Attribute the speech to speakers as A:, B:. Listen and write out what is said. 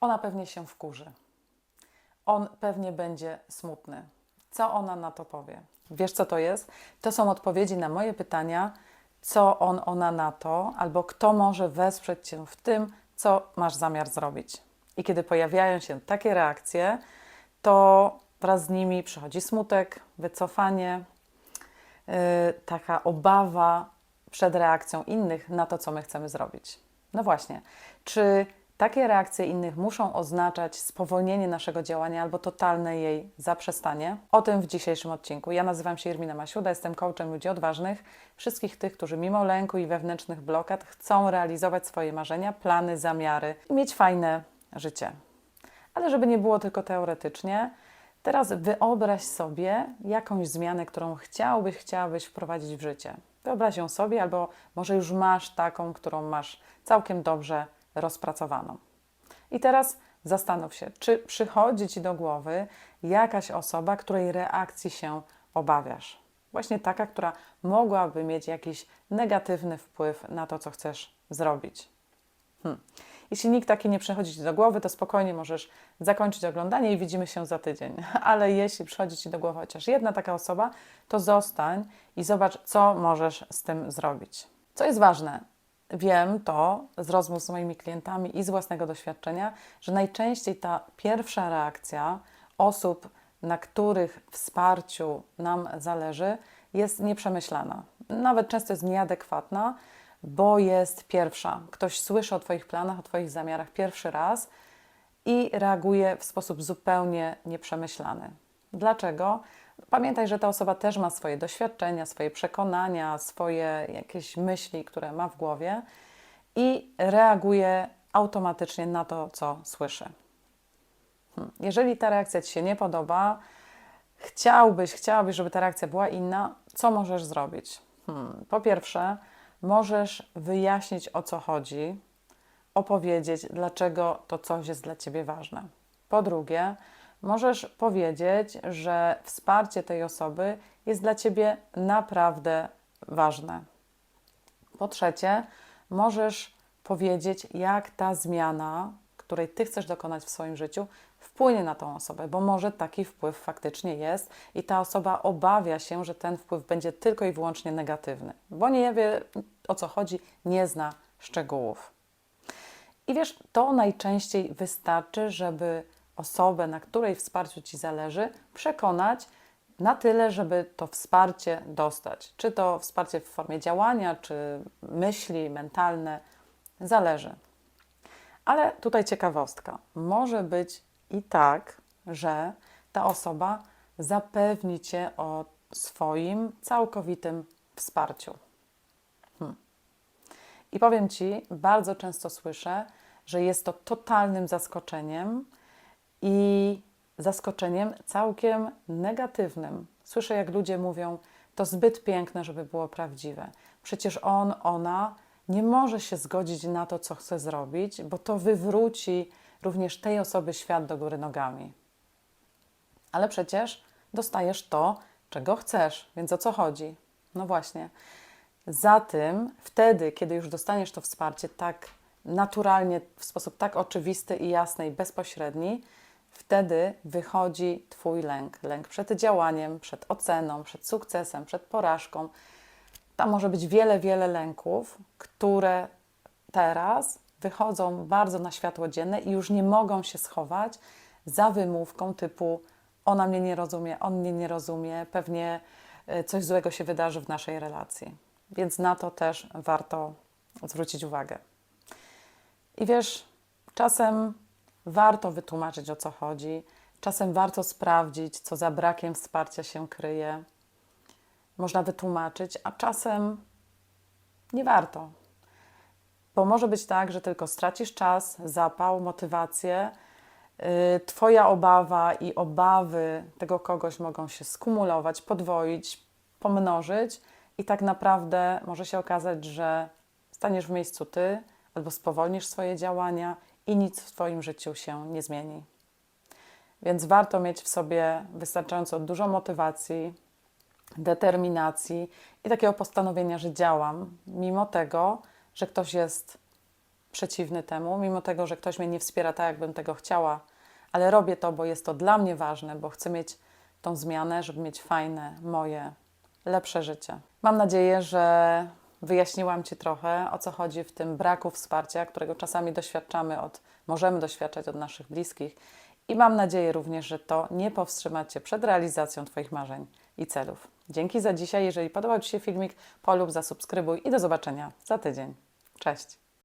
A: Ona pewnie się wkurzy. On pewnie będzie smutny. Co ona na to powie? Wiesz, co to jest? To są odpowiedzi na moje pytania, co on, ona na to, albo kto może wesprzeć cię w tym, co masz zamiar zrobić. I kiedy pojawiają się takie reakcje, to wraz z nimi przychodzi smutek, wycofanie, yy, taka obawa przed reakcją innych na to, co my chcemy zrobić. No właśnie, czy takie reakcje innych muszą oznaczać spowolnienie naszego działania albo totalne jej zaprzestanie? O tym w dzisiejszym odcinku. Ja nazywam się Irmina Masiuda, jestem coachem ludzi odważnych, wszystkich tych, którzy mimo lęku i wewnętrznych blokad chcą realizować swoje marzenia, plany, zamiary i mieć fajne życie. Ale żeby nie było tylko teoretycznie, teraz wyobraź sobie jakąś zmianę, którą chciałbyś, chciałabyś wprowadzić w życie. Wyobraź ją sobie, albo może już masz taką, którą masz całkiem dobrze rozpracowaną. I teraz zastanów się, czy przychodzi ci do głowy jakaś osoba, której reakcji się obawiasz. Właśnie taka, która mogłaby mieć jakiś negatywny wpływ na to, co chcesz zrobić. Hmm. Jeśli nikt taki nie przychodzi Ci do głowy, to spokojnie możesz zakończyć oglądanie i widzimy się za tydzień. Ale jeśli przychodzi Ci do głowy chociaż jedna taka osoba, to zostań i zobacz, co możesz z tym zrobić. Co jest ważne, wiem to z rozmów z moimi klientami i z własnego doświadczenia, że najczęściej ta pierwsza reakcja osób, na których wsparciu nam zależy, jest nieprzemyślana. Nawet często jest nieadekwatna, bo jest pierwsza. Ktoś słyszy o Twoich planach, o Twoich zamiarach pierwszy raz i reaguje w sposób zupełnie nieprzemyślany. Dlaczego? Pamiętaj, że ta osoba też ma swoje doświadczenia, swoje przekonania, swoje jakieś myśli, które ma w głowie i reaguje automatycznie na to, co słyszy. Hmm. Jeżeli ta reakcja Ci się nie podoba, chciałbyś, chciałabyś, żeby ta reakcja była inna, co możesz zrobić? Hmm. Po pierwsze, możesz wyjaśnić o co chodzi, opowiedzieć, dlaczego to coś jest dla ciebie ważne. Po drugie, możesz powiedzieć, że wsparcie tej osoby jest dla ciebie naprawdę ważne. Po trzecie, możesz powiedzieć, jak ta zmiana, której ty chcesz dokonać w swoim życiu, wpłynie na tą osobę, bo może taki wpływ faktycznie jest i ta osoba obawia się, że ten wpływ będzie tylko i wyłącznie negatywny, bo nie wie o co chodzi, nie zna szczegółów. I wiesz, to najczęściej wystarczy, żeby osobę, na której wsparciu ci zależy, przekonać na tyle, żeby to wsparcie dostać. Czy to wsparcie w formie działania, czy myśli mentalne, zależy. Ale tutaj ciekawostka. Może być i tak, że ta osoba zapewni cię o swoim całkowitym wsparciu. Hmm. I powiem ci, bardzo często słyszę, że jest to totalnym zaskoczeniem i zaskoczeniem całkiem negatywnym. Słyszę, jak ludzie mówią, to zbyt piękne, żeby było prawdziwe. Przecież on, ona nie może się zgodzić na to, co chce zrobić, bo to wywróci również tej osoby świat do góry nogami. Ale przecież dostajesz to, czego chcesz, więc o co chodzi? No właśnie. Za tym, wtedy, kiedy już dostaniesz to wsparcie tak naturalnie, w sposób tak oczywisty i jasny i bezpośredni, wtedy wychodzi Twój lęk. Lęk przed działaniem, przed oceną, przed sukcesem, przed porażką. Tam może być wiele, wiele lęków, które teraz wychodzą bardzo na światło dzienne i już nie mogą się schować za wymówką typu ona mnie nie rozumie, on mnie nie rozumie, pewnie y, coś złego się wydarzy w naszej relacji. Więc na to też warto zwrócić uwagę. I wiesz, czasem warto wytłumaczyć o co chodzi, czasem warto sprawdzić, co za brakiem wsparcia się kryje. Można wytłumaczyć, a czasem nie warto. Bo może być tak, że tylko stracisz czas, zapał, motywację. Yy, twoja obawa i obawy tego kogoś mogą się skumulować, podwoić, pomnożyć, i tak naprawdę może się okazać, że staniesz w miejscu ty albo spowolnisz swoje działania i nic w Twoim życiu się nie zmieni. Więc warto mieć w sobie wystarczająco dużo motywacji, determinacji i takiego postanowienia, że działam, mimo tego, że ktoś jest przeciwny temu, mimo tego, że ktoś mnie nie wspiera tak, jakbym tego chciała, ale robię to, bo jest to dla mnie ważne, bo chcę mieć tą zmianę, żeby mieć fajne, moje, lepsze życie. Mam nadzieję, że wyjaśniłam Ci trochę, o co chodzi w tym braku wsparcia, którego czasami doświadczamy od, możemy doświadczać od naszych bliskich. I mam nadzieję również, że to nie powstrzyma Cię przed realizacją Twoich marzeń i celów. Dzięki za dzisiaj. Jeżeli podobał Ci się filmik, polub, zasubskrybuj i do zobaczenia za tydzień. Cześć!